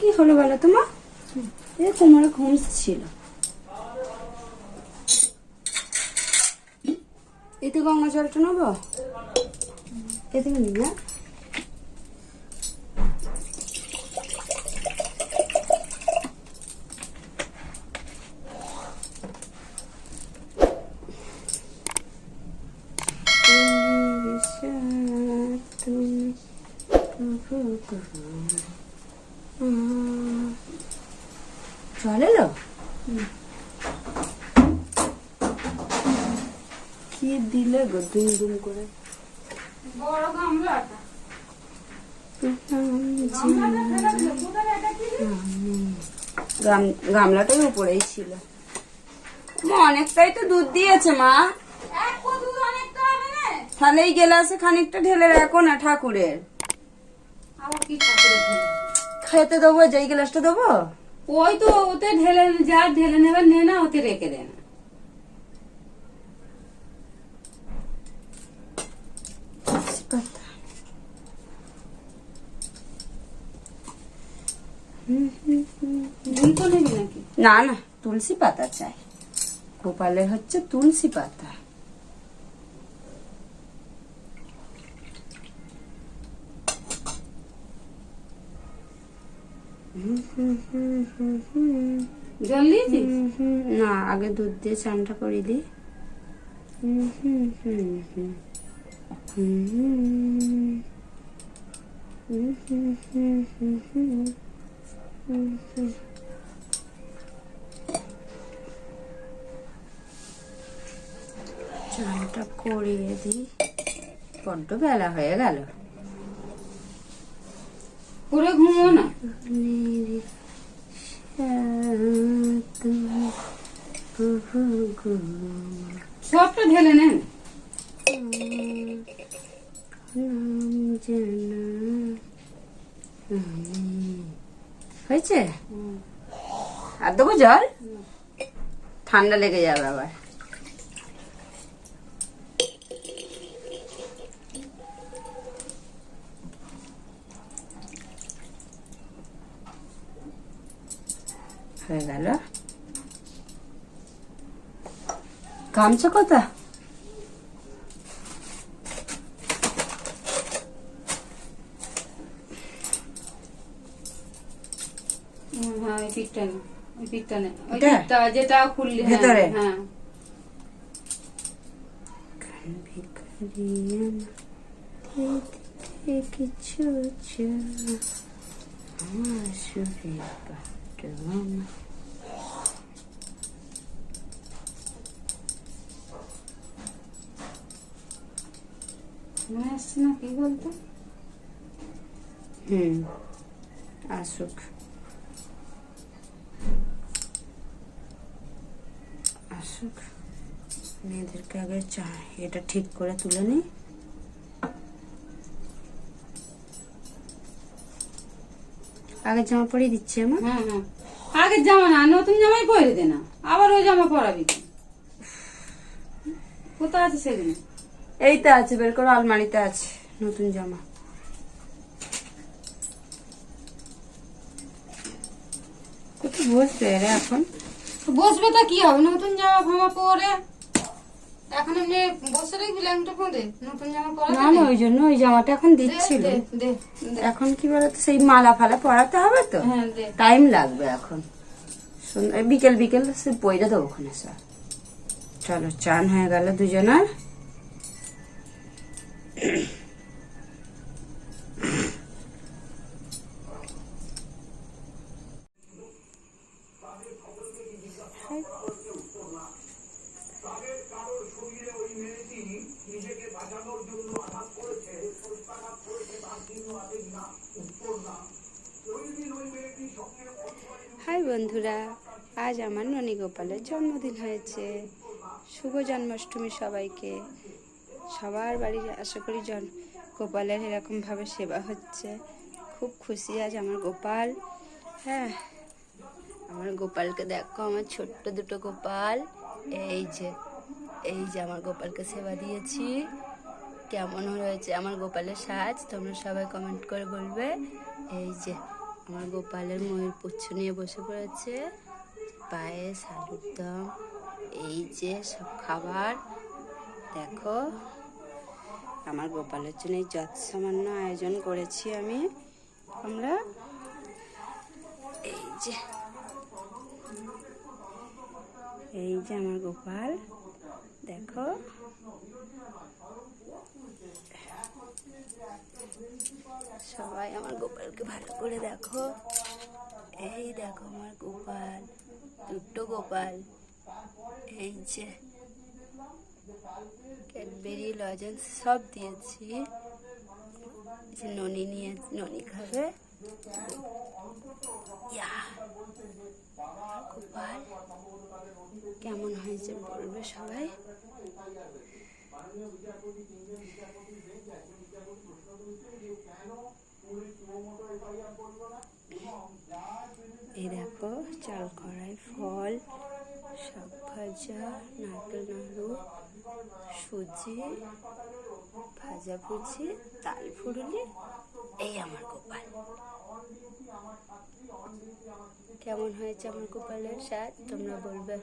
কি হলো বলো তোমার এ কোমরে ঘুমস ছিল। এতে গঙ্গা জলটা নেব? এতে নি না জল এলো? কি দিলে গো দুম দুম করে? বড় গামলাটা। গামলাটাই উপরেই ছিল। অনেকটাই তো দুধ দিয়েছে মা। তাহলে এই গেলাসে খানিকটা ঢেলে রাখো না ঠাকুরের। আবার কি ঠাকুরের? খেতে দেবো যেই গ্লাসটা দেবো? ওই তো ওতে ঢেলে যা ঢেলে নেবে নে না ওতে রেখে দে। না নুন তো নেবি নাকি না না তুলসী পাতা চাই। গোপালের হচ্ছে তুলসী পাতা। জল দিয়েছিস? না আগে দুধ দিয়ে চানটা করে দিই। চানটা করিয়ে দিই। বড্ড বেলা হয়ে গেল। পুরো ঘুমো না। সবটা ঢেলে নেন। হয়েছে? আর দেবো জল? ঠান্ডা লেগে যাবে আবার। হয়ে গেল। গামছা কোথা হ্যাঁ ওই পিঠটা নে ওই পিঠটা নে। ওই পিঠটা যেটা খুললি হ্যাঁ, ভেতরে? হ্যাঁ। কিছু আমার আসছে না কি বলতো আসুক। আসুক। মেয়েদেরকে আগে চা এটা ঠিক করে তুলে নিই আগে জামা পরিয়ে দিচ্ছি আমার হ্যাঁ হ্যাঁ। আগের জামা না নতুন জামাই পরে দে না। আবার ওই জামা পরাবি? কোথায় আছে সেগুলো? এই তো আছে বের করো আলমারিতে আছে নতুন জামা। কোথায় বসবে রে এখন। বসবে তা কি হবে? নতুন জামা ফামা পরে? এখন এমনি বসে রাখবি ল্যাংটা পরে নতুন জামা পরা না না ওই জন্য ওই জামাটা এখন দিচ্ছিল। এখন কি বলতো সেই মালা ফালা পরাতে হবে তো। হ্যাঁ টাইম লাগবে এখন। বিকেল বিকেল সে বইটা দেবো ওখানে স্যার চলো চান হয়ে গেল দুজনের। হাই বন্ধুরা, আজ আমার ননী গোপালের জন্মদিন হয়েছে। শুভ জন্মাষ্টমী সবাইকে। সবার বাড়ি আশা করি জন, গোপালের এরকমভাবে সেবা হচ্ছে। খুব খুশি আজ আমার গোপাল। হ্যাঁ আমার গোপালকে দেখো, আমার ছোট্ট দুটো গোপাল। এই যে এই যে আমার গোপালকে সেবা দিয়েছি। কেমন হয়েছে? আমার গোপালের সাজ, তোমরা সবাই কমেন্ট করে বলবে। এই যে, আমার গোপালের ময়ূর পুচ্ছ নিয়ে বসে পড়েছে। পায়েস, আলুর দম, এই যে সব খাবার। দেখো, আমার গোপালের জন্য এই যত সামান্য আয়োজন করেছি আমি। আমরা এই যে এই যে আমার গোপাল। দেখো সবাই আমার গোপালকে ভালো করে দেখো। এই দেখো আমার গোপাল, দুটো গোপাল। এই যে ক্যাডবেরি, লজেন্স সব দিয়েছি। যে ননি নিয়ে, ননি খাবে। গোপাল, কেমন হয়েছে বলবে সবাই এই দেখো চাল কড়াই ফল ভাজা, নারকেল নাড়ু, সুজি, ভাজা ভুজি, তাল ফুরুলি, এই আমার গোপাল। কেমন হয়েছে আমার গোপালের স্বাদ, তোমরা বলবে?